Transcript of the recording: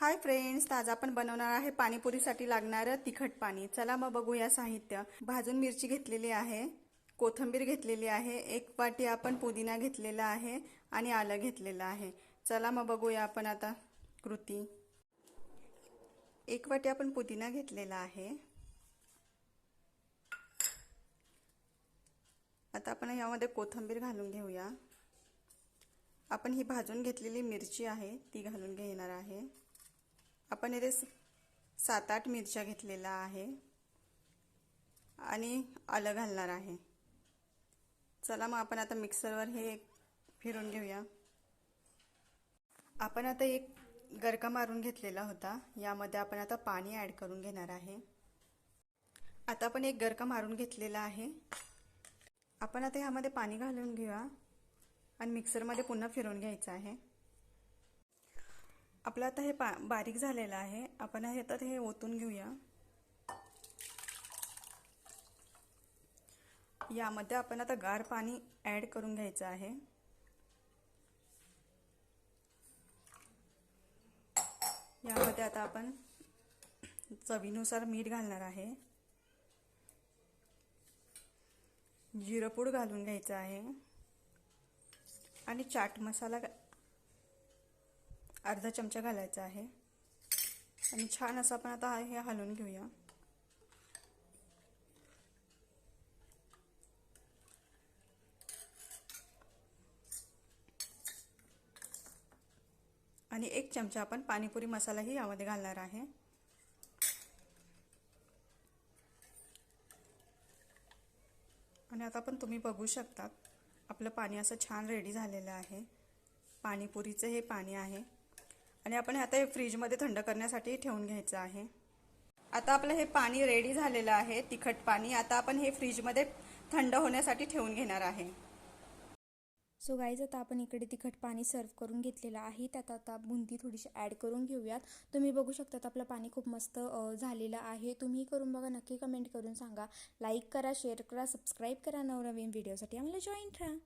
Hi friends आज आपण बनवणार आहे पाणीपुरीसाठी लागणारं तिखट पाणी. चला मग बघूया साहित्य. भाजून मिरची घेतलेली आहे कोथिंबीर घेतलेली आहे एक वाटी आपण पुदिना घेतलेला आहे आणि आलं घेतलेलं आहे. चला मग बघूया आपण आता कृती. एक वाटी आपण पुदिना घेतलेला आहे. आता आपण यामध्ये कोथिंबीर घालून घेऊया. आपण ही भाजून घेतलेली मिरची आहे ती घालून घेणार आहे. आपण इथे सात आठ मिरच्या घेतलेल्या आहे. आणि आलं घालणार आहे. चला मग आपण आता मिक्सरवर हे फिरून घेऊया. आपण आता एक गरका मारून घेतलेला होता. यामध्ये आपण आता पाणी ॲड करून घेणार आहे. आता आपण एक गरका मारून घेतलेला आहे. आपण आता ह्यामध्ये पाणी घालून घेऊया. आणि मिक्सरमध्ये पुन्हा फिरून घ्यायचं आहे. आपलं आता हे पा बारीक झालेलं आहे. आपण हे तर हे ओतून घेऊया. यामध्ये आपण आता गार पाणी ॲड करून घ्यायचं आहे. यामध्ये आता आपण चवीनुसार मीठ घालणार आहे. जिरपूड घालून घ्यायचं आहे. आणि चाट मसाला अर्धा चमचा घालायचा आहे. आणि छान असं आपण आता हे हलवून घेऊया. आणि एक चमचा आपण पाणीपुरी मसालाही यामध्ये घालणार आहे. आणि आता पण तुम्ही बघू शकतात आपलं पाणी असं छान रेडी झालेलं आहे. पाणीपुरीचं हे पाणी आहे. आणि आपण आता हे फ्रीजमध्ये थंड करण्यासाठी ठेवून घ्यायचं आहे. आता आपलं हे पाणी रेडी झालेलं आहे तिखट पाणी. आता आपण हे फ्रीजमध्ये थंड होण्यासाठी ठेवून घेणार आहे. सो गाईज आता आपण इकडे तिखट पाणी सर्व करून घेतलेलं आहे. त्यात आता बुंदी थोडीशी ॲड करून घेऊयात. तुम्ही बघू शकतात आपलं पाणी खूप मस्त झालेलं आहे. तुम्ही करून बघा नक्की कमेंट करून सांगा. लाईक करा शेअर करा सबस्क्राईब करा नवनवीन व्हिडिओसाठी आम्हाला जॉईन राहा